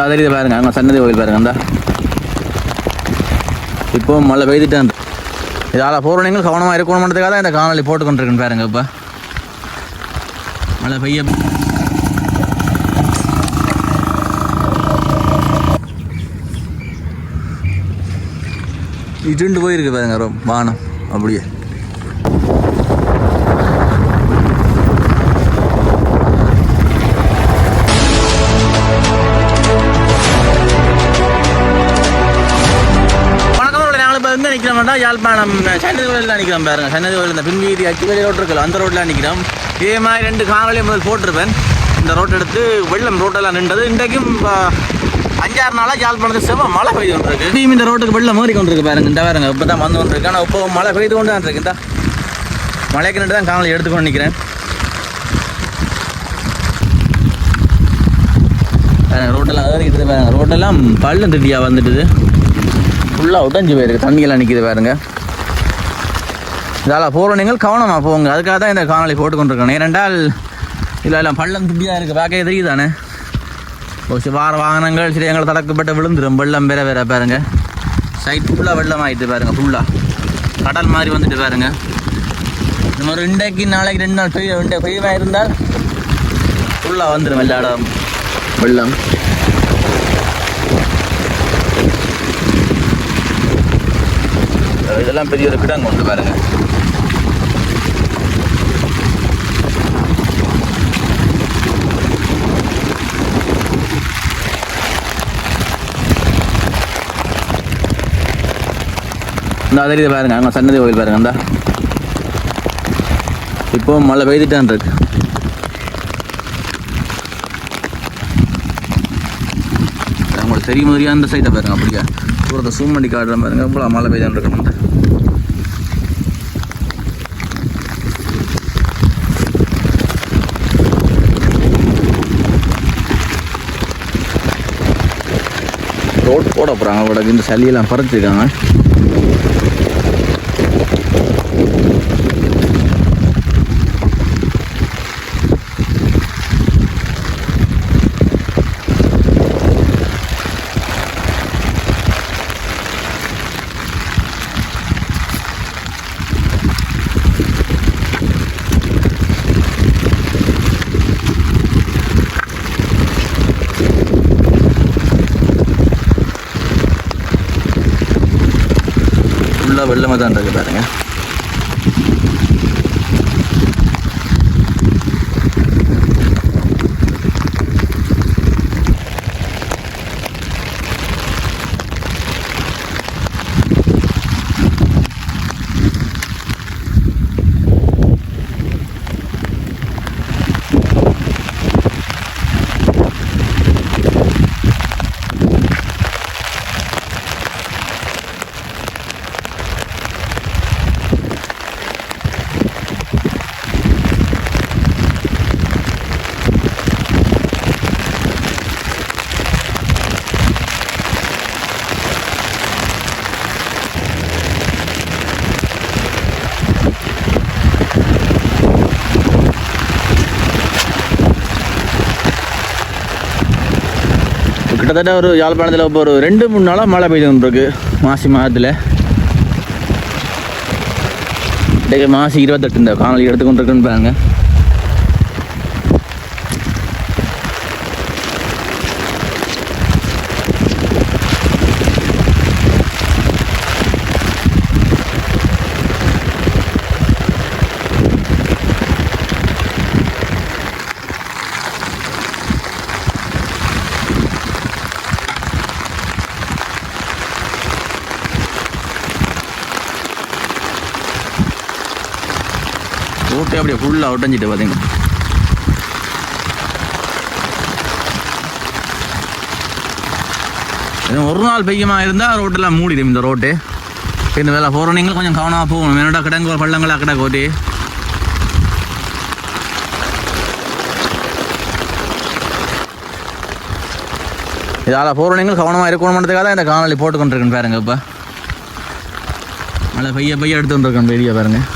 இந்த அதிரி பாருங்க அங்கே சன்னதி கோயில் பாருங்க அந்த இப்போ மழை பெய்துட்டான் இதால் போகிறவங்க கவனமாக இருக்கணுன்றதுக்காக தான் இந்த காணொலி போட்டுக்கொண்டிருக்கேன் பாருங்க இப்போ. மழை பெய்ய இட்டுண்டு போயிருக்கு பாருங்க ரொம்ப வானம் அப்படியே. இப்போ யாழ்ப்பாணம் சன்னதி கோயிலில் நிற்கிறோம் பாருங்க. சன்னதி கோயில் இந்த பின்வீதி அச்சுவேலி ரோட் இருக்குல்ல அந்த ரோட்டில் நிற்கிறோம். இதே மாதிரி ரெண்டு காணொலி முதல் போட்டிருப்பேன். இந்த ரோட் எடுத்து வெள்ளம் ரோட்டெல்லாம் நின்றது. இன்றைக்கும் அஞ்சாறு நாளாக யாழ்ப்பாணத்து செம்ம மழை பெய்து கொண்டிருக்கு. இப்பயும் இந்த ரோட்டுக்கு வெள்ளம் மாறி கொண்டிருக்கு பாருங்க. இந்த பாருங்க இப்போ தான் வந்து கொண்டிருக்கு. ஆனால் இப்போ மழை பெய்து கொண்டு தான் இருக்கு. இந்த மழைக்கு நின்று தான் காணொலி எடுத்துக்கொண்டு நிற்கிறேன். ரோட்டெல்லாம் ஏறிக்கிட்டு பாருங்க. ரோட்டெல்லாம் பள்ளம் திட்டியாக வந்துட்டுது. ஃபுல்லாக உடஞ்சி போயிருக்கு தண்ணியெல்லாம் நிற்கிது பாருங்க. இதால் போகிற நீங்கள் கவனமாக போங்க. அதுக்காக தான் இந்த காணொலி போட்டுக்கொண்டிருக்கேன் ஏனென்றால் இதில் எல்லாம் பள்ளம் துப்பியாக இருக்குது பார்க்கவே தெரியுதானே? ஒரு வார வாகனங்கள் சரி எங்களை தடக்கப்பட்ட விழுந்துடும் வெள்ளம் வேற வேற பாருங்க. சைட் ஃபுல்லாக வெள்ளம் ஆகிட்டு பாருங்க ஃபுல்லாக கடல் மாதிரி வந்துட்டு பாருங்க. இந்த ஒரு இன்றைக்கு நாளைக்கு ரெண்டு நாள் பெய்ய ரெண்டு பெய்யமாக இருந்தால் ஃபுல்லாக வந்துடும் எல்லா இடம். வெள்ளம். இதெல்லாம் பெரிய ஒரு கிடங்கு கொண்டு பாருங்க. இந்த அதிரி பாருங்க அங்கே சன்னதி கோயில் பாருங்க அந்த இப்போ மழை பெய்துட்டான் இருக்கு. உங்களுக்கு தெரிய மாதிரியா அந்த சைட்டை பாருங்க அப்படியா. தூரத்தை சூம் பண்ணி காட்டுற பாருங்க இவ்வளோ மழை பெய்தான் இருக்கணும் ரோட் போட போகிறாங்க அவட இந்த சளியெல்லாம் பறிச்சிருக்காங்க. வெள்ளமாக தான் இருக்குது பாருங்கள் கிட்டத்தட்ட ஒரு யாழ்ப்பாணத்தில் இப்போ ஒரு ரெண்டு மூணு நாளாக மழை பெய்து இருக்கு மாசி மாதத்தில். இன்றைக்கு மாசி இருபத்தெட்டு இந்த காணொலி எடுத்துக்கொண்டிருக்குன்னு பாருங்கள் ரோட்டே அப்படியே ஃபுல்லாக உடஞ்சிட்டு பார்த்தீங்கன்னா ஒரு நாள் பெய்யமா இருந்தால் ரோட்டெல்லாம் மூடிடும் இந்த ரோட்டு. இந்த வேலை போகிற நீங்கள் கொஞ்சம் கவனமாக போகணும். என்னோட கிடங்கு பள்ளங்களா கிடக்கு ஓட்டி இதால் போகிற நீங்கள் கவனமாக இருக்கணுன்றதுக்காக தான் இந்த காணொலி போட்டுக்கொண்டிருக்கேன் பாருங்க இப்போ. மழை பெய்ய பெய்ய எடுத்துகிட்டு இருக்கேன் பெரிய பாருங்கள்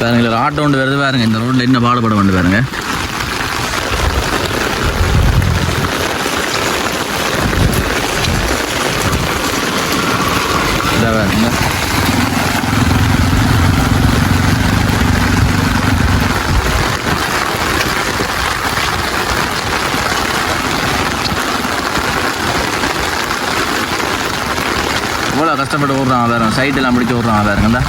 பாருங்க இதுல ஆட்டோ ஒன்று வருது பாருங்க இந்த ரோட்ல என்ன பாடுபட வந்து பாருங்க. இவ்வளோ கஷ்டப்பட்டு ஓடுறான் வேறு சைட்டெல்லாம் பிடிச்சி ஓடுறான் பாருங்க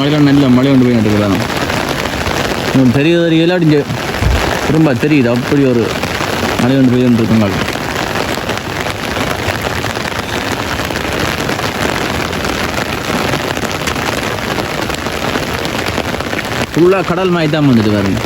இந்தா நல்ல மழை கொண்டு போய் நட்டுக்கிறாங்க பெரிய தெரிய தெரியல அப்படிஞ்சு தெரியுது அப்படி ஒரு மழை கொண்டு போய் இருக்குங்க ஃபுல்லாக கடல் மாதிரி தான் வந்துட்டு பாருங்க.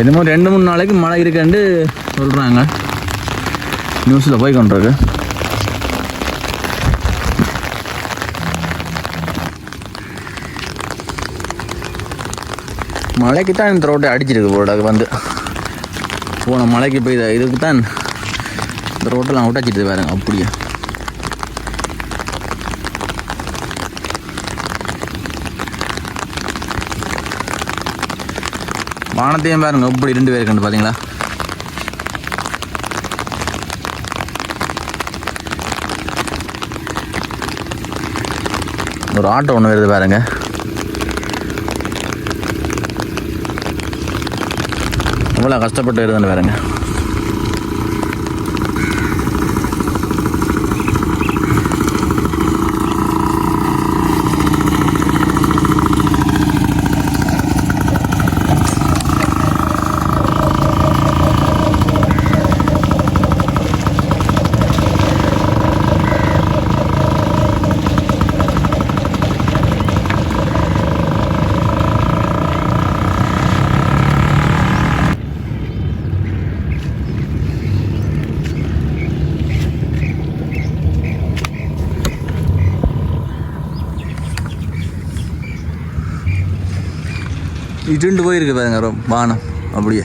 என்னமோ ரெண்டு மூணு நாளைக்கு மழை இருக்குன்னு சொல்கிறாங்க நியூஸில் போய் கொண்டிருக்கு. மழைக்கு தான் இந்த ரோட்டை அடிச்சிருக்கு போட வந்து. போன மழைக்கு போய் இதுக்கு தான் இந்த ரோட்டெல்லாம் விட்டாச்சிட்டு பாருங்க அப்படியே. வானத்தையும் பாருங்க இப்படி ரெண்டு பேர் கண்டு பார்த்தீங்களா ஒரு ஆட்டோ ஒன்று வருது பாருங்க. இவ்வளோ கஷ்டப்பட்டு வருதுன்னு பாருங்க. இருண்டு போயிருக்கு பாருங்க வானம். அப்படியே.